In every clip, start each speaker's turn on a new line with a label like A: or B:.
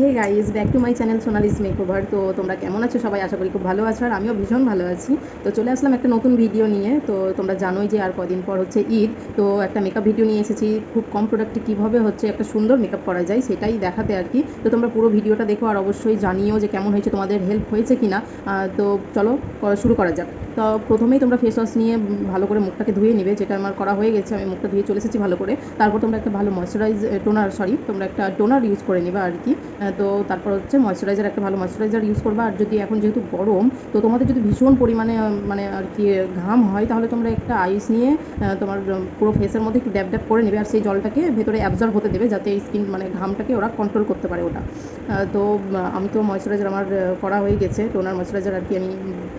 A: Hey guys back to my channel Sonali's makeover তো তোমরা কেমন আছো? সবাই আশা করি খুব ভালো আছো আর আমিও ভীষণ ভালো আছি। তো চলে আসলাম একটা নতুন ভিডিও নিয়ে। তো তোমরা জানোই যে আর কদিন পর হচ্ছে ঈদ। তো একটা মেকআপ ভিডিও নিয়ে এসেছি। খুব কম প্রোডাক্টে কীভাবে হচ্ছে একটা সুন্দর মেকআপ করা যায় সেটাই দেখাতে আর কি। তো তোমরা পুরো ভিডিওটা দেখো আর অবশ্যই জানিও যে কেমন হয়েছে, তোমাদের হেল্প হয়েছে কি না তো চলো শুরু করা যাক। তো প্রথমেই তোমরা ফেস ওয়াশ নিয়ে ভালো করে মুখটাকে ধুয়ে নেবে। যেটা আমার করা হয়ে গেছে, আমি মুখটা ধুয়ে চলে এসেছি ভালো করে। তারপর তোমরা একটা ভালো ময়শ্চারাইজ টোনার সরি তোমরা একটা টোনার ইউজ করে নেবে আর কি। তো তারপর হচ্ছে ময়শ্চারাইজার একটা ভালো ময়শ্চারাইজার ইউজ করবা। আর যদি এখন যেহেতু গরম, তো তোমাদের যদি ভীষণ পরিমাণে মানে আর কি ঘাম হয়, তাহলে তোমরা একটা আইস নিয়ে তোমার পুরো ফেসের মধ্যে একটু ড্যাব ড্যাব করে নেবে। আর সেই জলটাকে ভেতরে অ্যাবজর্ব হতে দেবে, যাতে এই স্কিন মানে ঘামটাকে ওরা কন্ট্রোল করতে পারে ওটা। তো আমি তো ময়শ্চারাইজার আমার করা হয়ে গেছে টোনার ময়শ্চারাইজার আর কি আমি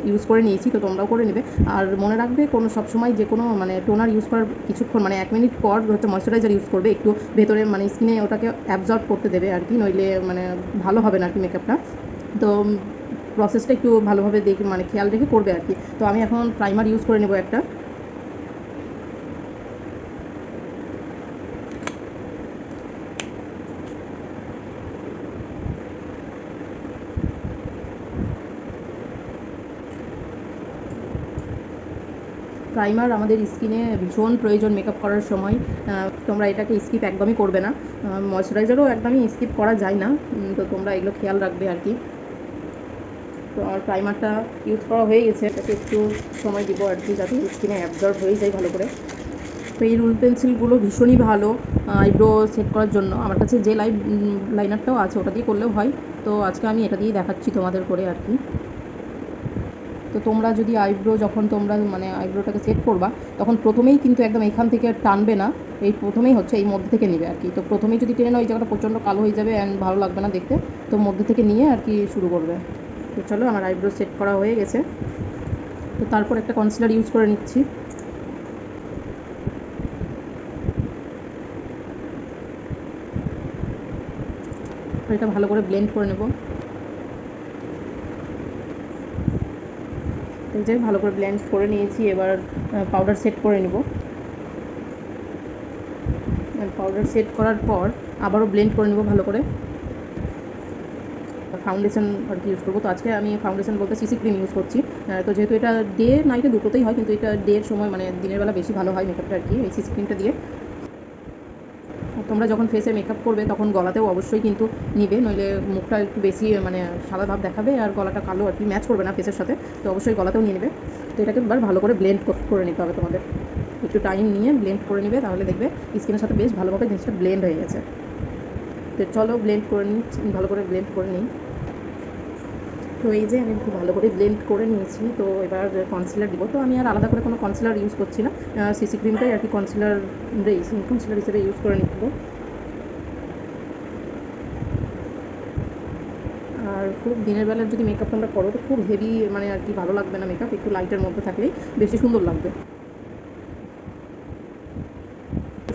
A: ইউজ করে নিয়েছি, তো তোমরাও করে নেবে। আর মনে রাখবে, কোনো, সবসময় যে কোনো মানে টোনার ইউজ করার কিছুক্ষণ মানে এক মিনিট পর হচ্ছে ময়শ্চারাইজার ইউজ করবে, একটু ভেতরে মানে স্কিনে ওটাকে অ্যাবজর্ব করতে দেবে আর কি, নইলে মানে ভালো হবে না আর কি মেকআপটা তো প্রসেসটা একটু ভালোভাবে দেখে মানে খেয়াল রেখে করবে আর কি। তো আমি এখন প্রাইমার ইউজ করে নেব একটা। প্রাইমার আমাদের স্কিনে ভীষণ প্রয়োজন মেকআপ করার সময়। তোমরা এটাকে স্কিপ একদমই করবে না। ময়শ্চারাইজারও একদমই স্কিপ করা যায় না। তো তোমরা এগুলো খেয়াল রাখবে আর কি। তো আমার প্রাইমারটা ইউজ করা হয়ে গেছে। এটাকে একটু সময় দিব আর কি, যাতে স্কিনে অ্যাবজর্ব হয়ে যায় ভালো করে। তো এই রুল পেন্সিলগুলো ভীষণই ভালো আইব্রো সেট করার জন্য। আমার কাছে যে লাইভ লাইনারটাও আছে, ওটা দিয়ে করলেও হয়। তো আজকে আমি এটা দিয়েই দেখাচ্ছি তোমাদের করে আর কি। তো তোমরা যদি আইব্রো যখন তোমরা মানে আইব্রোটাকে সেট করবা, তখন প্রথমেই কিন্তু একদম এখান থেকে টানবে না। এই প্রথমেই হচ্ছে এই মধ্যে থেকে নেবে আর কি। তো প্রথমেই যদি টেনে নাও, এই জায়গাটা প্রচণ্ড কালো হয়ে যাবে অ্যান্ড ভালো লাগবে না দেখতে, তো মধ্যে থেকে নিয়ে আর কি শুরু করবে। তো চলো, আমার আইব্রো সেট করা হয়ে গেছে। তো তারপর একটা কনসিলার ইউজ করে নিচ্ছি। এটা ভালো করে ব্লেন্ড করে নেব। যে ভালো করে ব্লেন্ড করে নিয়েছি, এবার পাউডার সেট করে নেব। পাউডার সেট করার পর আবারও ব্লেন্ড করে নেব ভালো করে। ফাউন্ডেশন আর কি ইউজ করব। তো আজকে আমি ফাউন্ডেশন বলতে সিসি ক্রিম ইউজ করছি। তো যেহেতু এটা ডে নাইটে দুটোতেই হয়, কিন্তু এটা ডের সময় মানে দিনের বেলা বেশি ভালো হয় মেকআপটা আর কি, এই সিসি ক্রিমটা দিয়ে। তোমরা যখন ফেসে মেকআপ করবে, তখন গলাতেও অবশ্যই কিন্তু নিবে, নইলে মুখটা একটু বেশি মানে সাদা ভাব দেখাবে আর গলাটা কালো আর কি ম্যাচ করবে না ফেসের সাথে, তো অবশ্যই গলাতেও নিয়ে নেবে। তো এটাকে এবার ভালো করে ব্লেন্ড করে নিতে হবে তোমাদের। একটু টাইম নিয়ে ব্লেন্ড করে নেবে, তাহলে দেখবে স্কিনের সাথে বেশ ভালোভাবে জিনিসটা ব্লেন্ড হয়ে গেছে। তো চলো ব্লেন্ড করে নিই ভালো করে ব্লেন্ড করে নিই। তো এই যে আমি খুব ভালো করে ব্লেন্ড করে নিয়েছি, তো এবার কনসিলার দিব। তো আমি আর আলাদা করে কোনো কনসিলার ইউজ করছি না। সিসি ক্রিমটাই আর কি কনসিলার কনসিলার হিসেবে ইউজ করে নিব। আর খুব দিনের বেলার যদি মেকআপ তোমরা করো, তো খুব হেভি মানে আর কি ভালো লাগবে না মেকআপ একটু লাইটের মধ্যে থাকলেই বেশি সুন্দর লাগবে।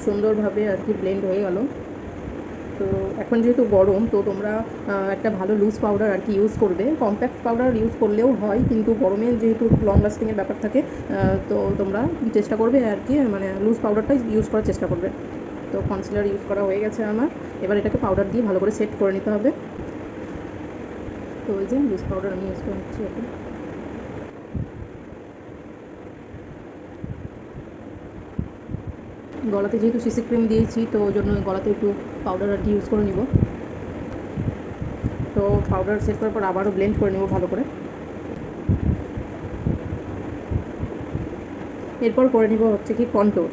A: সুন্দরভাবে আর কি ব্লেন্ড হয়ে গেল। তো এখন যেহেতু গরম, তো তোমরা একটা ভালো লুজ পাউডার আর কি ইউজ করবে। কম্প্যাক্ট পাউডার ইউজ করলেও হয়, কিন্তু গরমে যেহেতু লং লাস্টিংয়ের ব্যাপার থাকে তো তোমরা চেষ্টা করবে আর কি মানে লুজ পাউডারটাই ইউজ করার চেষ্টা করবে। তো কনসিলার ইউজ করা হয়ে গেছে আমার। এবার এটাকে পাউডার দিয়ে ভালো করে সেট করে নিতে হবে। তো ওই যে লুজ পাউডার আমি ইউজ করে নিচ্ছি এখন। গলাতে যেহেতু সিসি ক্রিম দিয়েছি, তো ওই জন্য গলাতে একটু পাউডার আর ইউজ করে নিব। তো পাউডার সেট করার পর আবারও ব্লেন্ড করে নেব ভালো করে। এরপর করে নিব হচ্ছে কি কন্টোর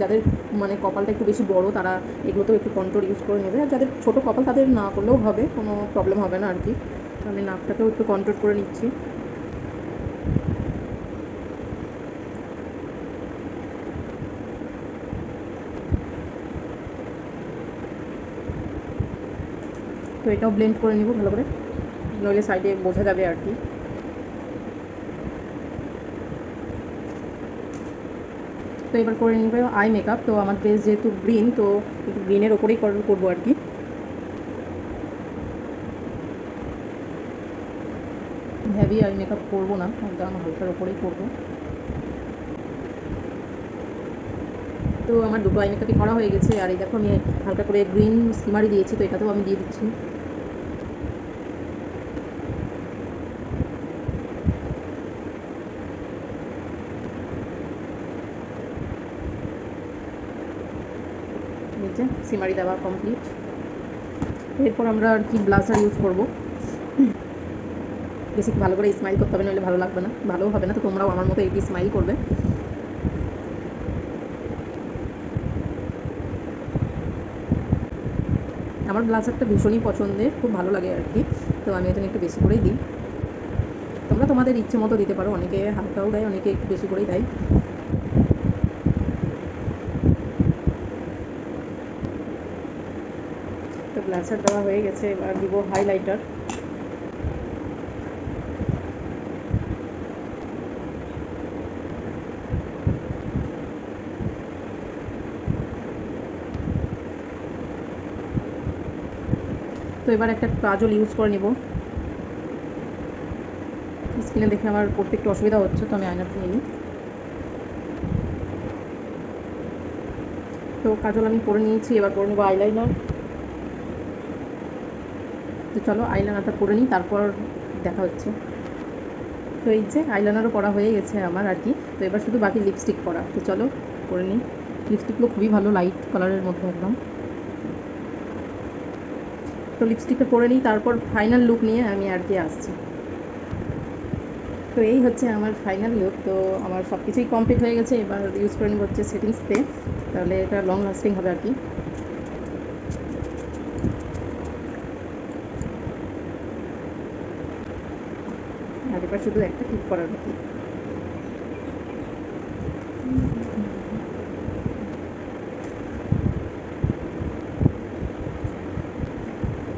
A: যাদের মানে কপালটা একটু বেশি বড়, তারা এগুলোতেও একটু কন্ট্রোল ইউজ করে নেবে। আর যাদের ছোটো কপাল, তাদের না করলেও হবে, কোনো প্রবলেম হবে না আর কি। আমি নাকটাকেও একটু কন্ট্রোল করে নিচ্ছি। তো এটাও ব্লেন্ড করে নিব ভালো করে। নইলে সাইডে বোঝা যাবে আর কি। তো এবার করে নিবে আই মেকআপ তো আমার বেস যেহেতু গ্রিন তো একটু গ্রিনের ওপরেই করব আর কি। হেভি আই মেকআপ করব না একদম হালকার ওপরেই করব। তো আমার দুটো আই মেকআপই করা হয়ে গেছে, আর এই দেখো আমি হালকা করে গ্রিন স্টিমারই দিয়েছি, তো এটাতেও আমি দিয়ে দিচ্ছি। সিমারি দেওয়া কমপ্লিট এরপর আমরা আর কি ব্লাসার ইউজ করব। বেশি ভালো করে স্মাইল করতে হবে নাহলে ভালো লাগবে না ভালো হবে না, তো তোমরাও আমার মতো এটি স্মাইল করবে। আমার ব্লাজারটা ভীষণই পছন্দের, খুব ভালো লাগে আর কি, তো আমি এখানে একটু বেশি করেই দিই। তোমরা তোমাদের ইচ্ছে মতো দিতে পারো, অনেকে হালকাও দেয়, অনেকে একটু বেশি করেই দেয়। তো ব্লাসার দেওয়া হয়ে গেছে, এবার দিব হাইলাইটার তো এবার একটা কাজল ইউজ করে নিব। স্কিনে দেখে আমার পড়তে একটু অসুবিধা হচ্ছে, তো আমি আয়নাটা নিয়ে নিই। তো কাজল আমি করে নিয়েছি, এবার করে নেব আইলাইনার তো চলো আইলাইনারটা করে নিই, তারপর দেখা হচ্ছে। তো এই যে আইলাইনারও করা হয়ে গেছে আমার আর কি, তো এবার শুধু বাকি লিপস্টিক করা তো চলো করে নিই। লিপস্টিকগুলো খুবই ভালো লাইট কালারের মধ্যে একদম। তো লিপস্টিকটা পরে নিই, তারপর ফাইনাল লুক নিয়ে আমি আর কি আসছি। তো এই হচ্ছে আমার ফাইনাল লুক তো আমার সব কিছুই কমপ্লিট হয়ে গেছে। এবার ইউজ করে নেব হচ্ছে সেটিং স্প্রে তাহলে এটা লং লাস্টিং হবে আর কি। আর এবার শুধু একটা ক্লিক করার আর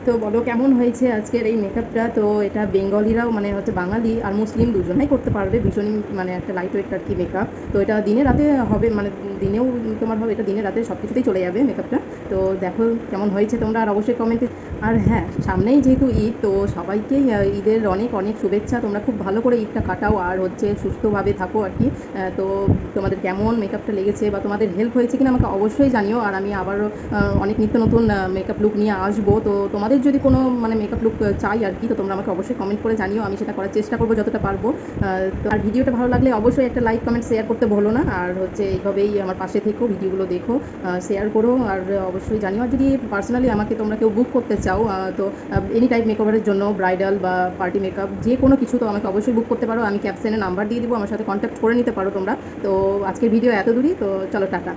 A: তো বলো, কেমন হয়েছে আজকের এই মেকআপটা তো এটা বেঙ্গলিরাও মানে হচ্ছে বাঙালি আর মুসলিম দুজনেই করতে পারবে ভীষণই মানে একটা লাইট ওয়েট আর কি মেকআপ তো এটা দিনে রাতে হবে মানে দিনেও তোমার হবে, এটা দিনে রাতে সব কিছুতেই চলে যাবে মেকআপটা তো দেখো কেমন হয়েছে তোমরা, আর অবশ্যই কমেন্টে আর হ্যাঁ সামনেই যেহেতু ঈদ, তো সবাইকেই ঈদের অনেক অনেক শুভেচ্ছা। তোমরা খুব ভালো করে ঈদটা কাটাও আর হচ্ছে সুস্থভাবে থাকো আর কি। তো তোমাদের কেমন মেকআপটা লেগেছে বা তোমাদের হেল্প হয়েছে কিনা আমাকে অবশ্যই জানিও। আর আমি আবারও অনেক নিত্য নতুন মেকআপ লুক নিয়ে আসব। তো তোমাদের যদি কোনো মানে মেকআপ লুক চাই আর কি, তো তোমরা আমাকে অবশ্যই কমেন্ট করে জানিও। আমি সেটা করার চেষ্টা করব যতটা পারব। তো আর ভিডিওটা ভালো লাগলে অবশ্যই একটা লাইক কমেন্ট শেয়ার করতে ভুলো না। আর হচ্ছে এইভাবেই আমার পাশে থেকো, ভিডিওগুলো দেখো শেয়ার করো। আর অবশ্যই জানিও। আর যদি পার্সোনালি আমাকে তোমরা কেউ বুক করতে চাও আহ, তো এনি টাইপ মেকওভারের জন্য ব্রাইডাল বা পার্টি মেকআপ যে কোনো কিছু তো আমাকে অবশ্যই বুক করতে পারো। আমি ক্যাপশনে নাম্বার দিয়ে দিব আমার সাথে কন্ট্যাক্ট করে নিতে পারো তোমরা। তো আজকের ভিডিও এত দূরই তো চলো টাটা।